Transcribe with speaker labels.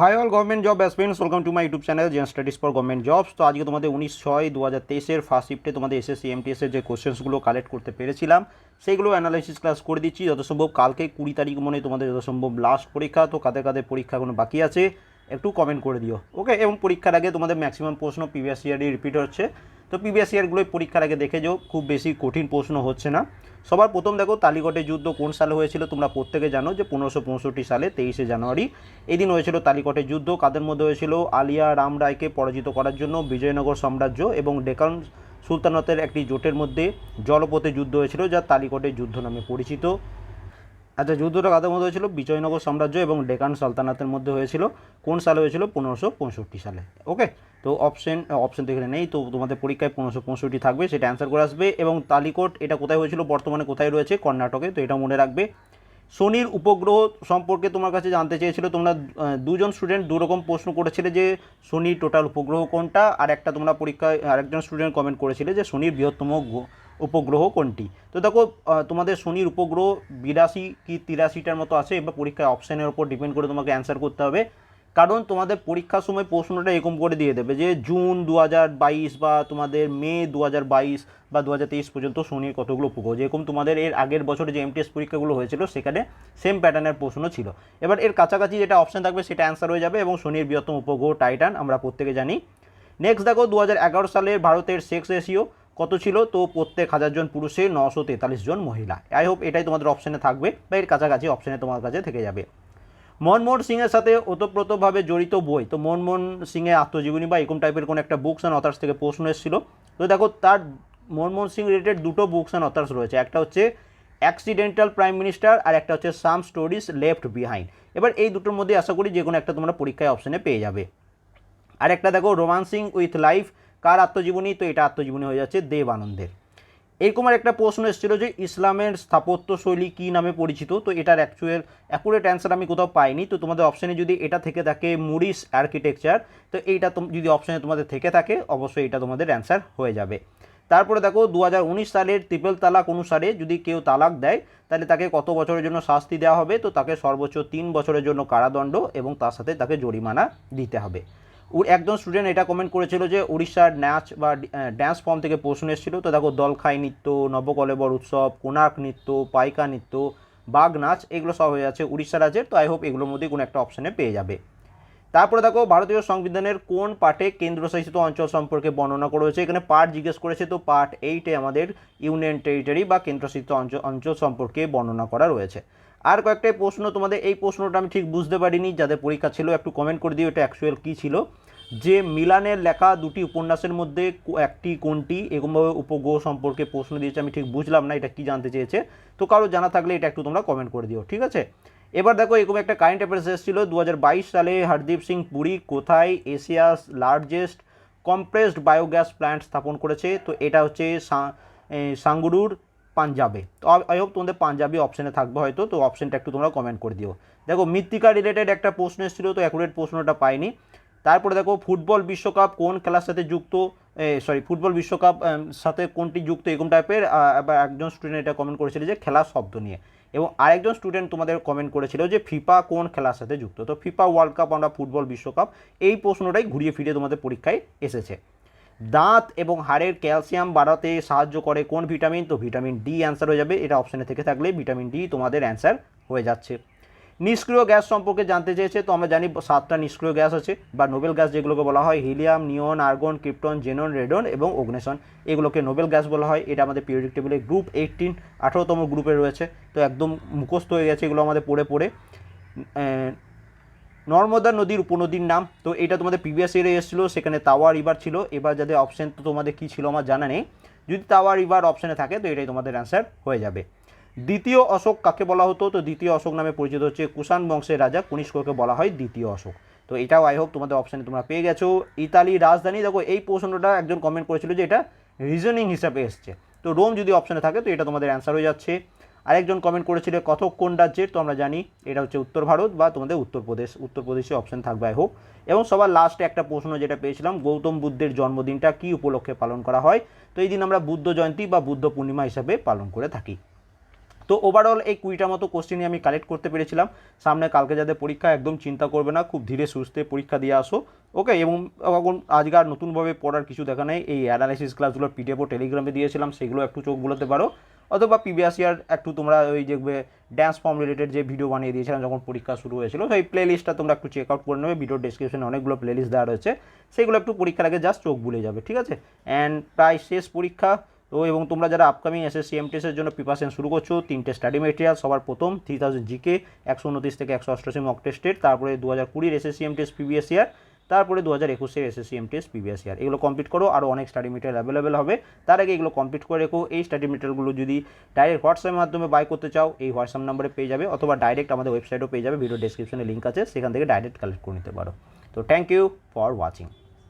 Speaker 1: Hi all government job aspirants welcome to my YouTube channel Gen studies for government jobs তো আজকে তোমাদের উনিশ ছয় দু হাজার তেইশের ফার্স্ট শিফটে তোমাদের এসএসসি এমটিএসের যে কোশ্চেন্সগুলো কালেক্ট করতে পেরেছিলাম সেইগুলো অ্যানালাইসিস ক্লাস করে দিচ্ছি। যত সম্ভব কালকে কুড়ি তারিখ মনে তোমাদের যত সম্ভব লাস্ট পরীক্ষা, তো কাদের কাদের পরীক্ষা কোনো বাকি আছে একটু কমেন্ট করে দিও ওকে এবং পরীক্ষার আগে তোমাদের ম্যাক্সিমাম প্রশ্ন প্রিভিয়াস ইয়ারই রিপিট হচ্ছে। তো প্রিভিয়াস ইয়ারগুলোই পরীক্ষার আগে দেখে যাও, খুব বেশি কঠিন প্রশ্ন হচ্ছে না। সবার প্রথম দেখো তালিকটের যুদ্ধ কোন সালে হয়েছিল তোমরা প্রত্যেকে জানো যে পনেরোশো পঁয়ষট্টি সালে তেইশে জানুয়ারি। এই দিন হয়েছিল তালিকটের যুদ্ধ, কাদের মধ্যে হয়েছিল? আলিয়া রাম রায়কে পরাজিত করার জন্য বিজয়নগর সাম্রাজ্য এবং ডেকান সুলতানতের একটি জোটের মধ্যে জলপথে যুদ্ধ হয়েছিল যা তালিকটের যুদ্ধ নামে পরিচিত। আচ্ছা যুদ্ধটা কাদের মধ্যে হয়েছিল? বিজয়নগর সাম্রাজ্য এবং ডেকান সালতানাতের মধ্যে হয়েছিল। কোন সালে হয়েছিল? পনেরোশো পঁয়ষট্টি সালে। ওকে তো অপশন অপশন তো এখানে নেই। তো তোমাদের পরীক্ষায় পনেরোশো পঁয়ষট্টি থাকবে, সেটা অ্যান্সার করে আসবে। এবং তালিকোট, এটা কোথায় হয়েছিল? বর্তমানে কোথায় রয়েছে? কর্ণাটকে। তো এটা মনে রাখবে। শনির উপগ্রহ সম্পর্কে তোমার কাছে জানতে চেয়েছিল। তোমরা দুজন স্টুডেন্ট দুরকম প্রশ্ন করেছিলে যে শনির টোটাল উপগ্রহ কোনটা? আর একটা তোমরা পরীক্ষায়, আরেকজন স্টুডেন্ট কমেন্ট করেছিলে যে শনির বৃহত্তম উপগ্রহ কোনটি? তো দেখো তোমাদের শনির উপগ্রহ বিরাশি কি তিরাশিটার মতো আছে, এবার পরীক্ষায় অপশানের উপর ডিপেন্ড করে তোমাকে অ্যান্সার করতে হবে। কারণ তোমাদের পরীক্ষার সময় প্রশ্নটা এরকম করে দিয়ে দেবে যে জুন দু হাজার বাইশ বা তোমাদের মে দু হাজার বাইশ বা দু হাজার তেইশ পর্যন্ত শনির কতগুলো উপগ্রহ। যেরকম তোমাদের এর আগের বছরে যে এমটিএস পরীক্ষাগুলো হয়েছিল, সেখানে সেম প্যাটার্নের প্রশ্ন ছিল। এবার এর কাছাকাছি যেটা অপশান থাকবে, সেটা অ্যান্সার হয়ে যাবে এবং শনির বৃহত্তম উপগ্রহ টাইটান আমরা প্রত্যেকে জানি। নেক্সট দেখো দু হাজার এগারো সালের ভারতের সেক্স রেশিও। কত ছিল? তো প্রত্যেক হাজার জন পুরুষে নশো তেতাল্লিশ জন মহিলা। আই হোপ এটাই তোমাদের অপশানে থাকবে, বা এর কাছাকাছি অপশানে তোমার কাছে থেকে যাবে। মনমোহন সিংয়ের সাথে ওতপ্রোতভাবে জড়িত বই, তো মনমোহন সিংয়ের আত্মজীবনী বা এরকম টাইপের কোনো একটা বুকস অ্যান্ড অথার্স থেকে প্রশ্ন এসেছিল। তো দেখো, তার মনমোহন সিং রিলেটেড দুটো বুকস অ্যান্ড অথার্স রয়েছে। একটা হচ্ছে অ্যাক্সিডেন্টাল প্রাইম মিনিস্টার আর একটা হচ্ছে সাম স্টোরিজ লেফট বিহাইন্ড এবার এই দুটোর মধ্যে আশা করি যে কোনো একটা তোমরা পরীক্ষায় অপশানে পেয়ে যাবে। আর একটা দেখো রোমান্সিং উইথ লাইফ কার আত্মজীবনী? তো এটা আত্মজীবনী হয়ে যাচ্ছে দেব আনন্দের এরকম একটা প্রশ্ন এসেছিল যে, ইসলামের স্থাপত্য শৈলী কী নামে পরিচিত? তো এটার অ্যাকচুয়াল অ্যাকুরেট অ্যান্সার আমি কোথাও পাইনি। তো তোমাদের অপশানে যদি এটা থেকে থাকে মুরিস আর্কিটেকচার তো এইটা যদি অপশানে তোমাদের থেকে থাকে, অবশ্যই এটা তোমাদের অ্যান্সার হয়ে যাবে। তারপরে দেখো দু হাজার উনিশ সালের ট্রিপল তালাক অনুসারে যদি কেউ তালাক দেয়, তাহলে তাকে কত বছরের জন্য শাস্তি দেওয়া হবে? তো তাকে সর্বোচ্চ তিন বছরের জন্য কারাদণ্ড এবং তার সাথে তাকে জরিমানা দিতে হবে। একজন স্টুডেন্ট এটা কমেন্ট করেছিল যে উড়িষ্যার নাচ বা ড্যান্স ফর্ম থেকে প্রশ্ন এসেছিল। তো দেখো, দলখাই নৃত্য, নবকলেবর উৎসব কোনার্ক নৃত্য, পাইকা নৃত্য বাঘ নাচ এগুলো সব হয়ে যাচ্ছে উড়িষ্যা রাজ্যের। তো আই হোপ এগুলোর মধ্যে কোনো একটা অপশানে পেয়ে যাবে। তারপরে দেখো, ভারতীয় সংবিধানের কোন পার্টে কেন্দ্রশাসিত অঞ্চল সম্পর্কে বর্ণনা করা হয়েছে? এখানে পার্ট জিজ্ঞেস করেছে তো পার্ট এইটে আমাদের ইউনিয়ন টেরিটরি বা কেন্দ্রশাসিত অঞ্চল অঞ্চল সম্পর্কে বর্ণনা করা রয়েছে। আর কয়েকটাই প্রশ্ন তোমাদের, এই প্রশ্নটা আমি ঠিক বুঝতে পারিনি, যাদের পরীক্ষা ছিল একটু কমেন্ট করে দিও, এটা অ্যাকচুয়াল কী ছিল? যে মিলানের লেখা দুটি উপন্যাসের মধ্যে একটি কোনটি, এরকমভাবে উপগ্রহ সম্পর্কে প্রশ্ন দিয়েছে, আমি ঠিক বুঝলাম না, এটা কি জানতে চেয়েছে? তো কারও জানা থাকলে এটা একটু তোমরা কমেন্ট করে দিও, ঠিক আছে? এবার দেখো, এরকম একটা কারেন্ট অ্যাফেয়ার্স এসেছিল। দু হাজার বাইশ সালে হরদীপ সিং পুরী কোথায়? Asia's largest compressed biogas plant স্থাপন করেছে। তো এটা হচ্ছে সাঙ্গুরুর পাঞ্জাবে। তো আই হোপ তোমাদের পাঞ্জাবি অপশানে থাকবে হয়তো। তো অপশানটা একটু তোমরা কমেন্ট করে দিও। দেখো, মৃত্তিকা রিলেটেড একটা প্রশ্ন এসেছিল, তো অ্যাকুরেট প্রশ্নটা পাইনি। তারপরে দেখো, ফুটবল বিশ্বকাপ কোন খেলার সাথে যুক্ত? সরি ফুটবল বিশ্বকাপ সাথে কোনটি যুক্ত? এরকম টাইপের একজন স্টুডেন্ট এটা কমেন্ট করেছিল যে খেলা শব্দ নিয়ে। এবং আরেকজন স্টুডেন্ট তোমাদের কমেন্ট করেছিল যে ফিফা কোন খেলার সাথে যুক্ত? তো ফিফা ওয়ার্ল্ড কাপ আমরা ফুটবল বিশ্বকাপ, এই প্রশ্নটাই ঘুরিয়ে ফিরিয়ে তোমাদের পরীক্ষায় এসেছে। দাঁত এবং হাড়ের ক্যালসিয়াম বাড়াতে সাহায্য করে কোন ভিটামিন তো ভিটামিন ডি অ্যান্সার হয়ে যাবে। এটা অপশানে থেকে থাকলে ভিটামিন ডি তোমাদের অ্যান্সার হয়ে যাচ্ছে। নিষ্ক্রিয় গ্যাস সম্পর্কে জানতে চেয়েছে, তো আমরা জানি সাতটা নিষ্ক্রিয় গ্যাস আছে, বা নোবেল গ্যাস যেগুলোকে বলা হয়, helium, neon, argon, krypton, xenon, radon এবং অগ্নেশন। এগুলোকে নোবেল গ্যাস বলা হয়। এটা আমাদের পিরিয়ডিক টেবিলে গ্রুপ এইটিন আঠেরোতম গ্রুপে রয়েছে। তো একদম মুখস্থ হয়ে গেছে এগুলো আমাদের পড়ে পড়ে। নর্মদা নদীর উপনদীর নাম, তো এটা তোমাদের প্রিভিয়াস ইয়ারে এসেছিল, সেখানে তাওয়া রিভার ছিল। এবার যাদের অপশান তো তোমাদের কী ছিল আমার জানা নেই। যদি তাওয়া রিভার অপশানে থাকে, তো এটাই তোমাদের অ্যান্সার হয়ে যাবে। দ্বিতীয় অশোক কাকে বলা হতো? তো দ্বিতীয় অশোক নামে পরিচিত হচ্ছে কুষাণ বংশের রাজা কনিষ্ককে বলা হয় দ্বিতীয় অশোক। তো এটাও আই হোপ তোমাদের অপশানে তোমরা পেয়ে গেছো। ইতালির রাজধানী, দেখো এই প্রশ্নটা একজন কমেন্ট করেছিল যে এটা রিজনিং হিসাবে এসছে। তো রোম যদি অপশানে থাকে, তো এটা তোমাদের অ্যান্সার হয়ে যাচ্ছে। আরেকজন কমেন্ট করেছিল কতক কোন রাজ্যের? তো আমরা জানি এটা হচ্ছে উত্তর ভারত বা তোমাদের উত্তরপ্রদেশ উত্তরপ্রদেশে অপশন থাকবে আই হোক এবং সবার লাস্টে একটা প্রশ্ন যেটা পেয়েছিলাম, গৌতম বুদ্ধের জন্মদিনটা কি উপলক্ষে পালন করা হয়? তো এই দিন আমরা বুদ্ধ জয়ন্তী বা বুদ্ধ পূর্ণিমা হিসাবে পালন করে থাকি। তো ওভারঅল এই কুড়িটা মতো কোশ্চেনই আমি কালেক্ট করতে পেরেছিলাম। সামনে কালকে যাদের পরীক্ষা, একদম চিন্তা করবে না, খুব ধীরে সুস্থে পরীক্ষা দিয়ে আসো। ওকে এবং এখন আজকে আর নতুনভাবে পড়ার কিছু দেখা নেই। এই অ্যানালাইসিস ক্লাসগুলো পিডিএফও টেলিগ্রামে দিয়েছিলাম, সেগুলো একটু চোখ বুলাতে পারো। অথবা পিবিএস ইয়ার একটু তোমরা ওই দেখবে ড্যান্স ফর্ম রিলেটেড যে ভিডিও বানিয়ে দিয়েছিলাম, যখন পরীক্ষা শুরু হয়েছিল, সেই প্লে লিস্টটা তোমরা একটু চেক আউট করে নেবে। ভিডিও ডিসক্রিপশনে অনেকগুলো প্লে লিস্ট দেওয়া রয়েছে। সেগুলো একটু পরীক্ষার আগে জাস্ট চোখ ভুলে যাবে, ঠিক আছে? অ্যান্ড প্রায় শেষ পরীক্ষা। তো এবং তোমরা যারা আপকামিং এসএসসি এমটিএসের জন্য প্রিপারেশন শুরু করছ, তিনটে স্টাডি মেটেরিয়াল সবার প্রথম থ্রি থাউজেন্ড জিকে একশো উনত্রিশ থেকে একশো অষ্টআশি মক টেস্টের তারপরে দু হাজার কুড়ির এসএসসি এমটিএস প্রিভিয়াস ইয়ার তারপরে দু হাজার একুশের এসএসসি এমটিএস প্রিভিয়াস ইয়ার এগুলো কমপ্লিট করো আরও অনেক স্টাডি মেটেরিয়াল অ্যাভেলেবেল হবে। তার আগে এগুলো কমপ্লিট করে রেখো। এই স্টাডি মেটেরিয়ালগুলো যদি ডাইরেক্ট হোয়াটসঅ্যাপের মাধ্যমে বাই করতে চাও, এই হোয়াটসঅ্যাপ নাম্বারে পেয়ে যাবে, অথবা ডাইরেক্ট আমাদের ওয়েবসাইটও পেয়ে যাবে ভিডিও ডেসক্রিপশনে লিঙ্ক আছে, সেখান থেকে ডাইরেক্ট কালেক্ট করে নিতে পারো। তো থ্যাংক ইউ ফর ওয়াচিং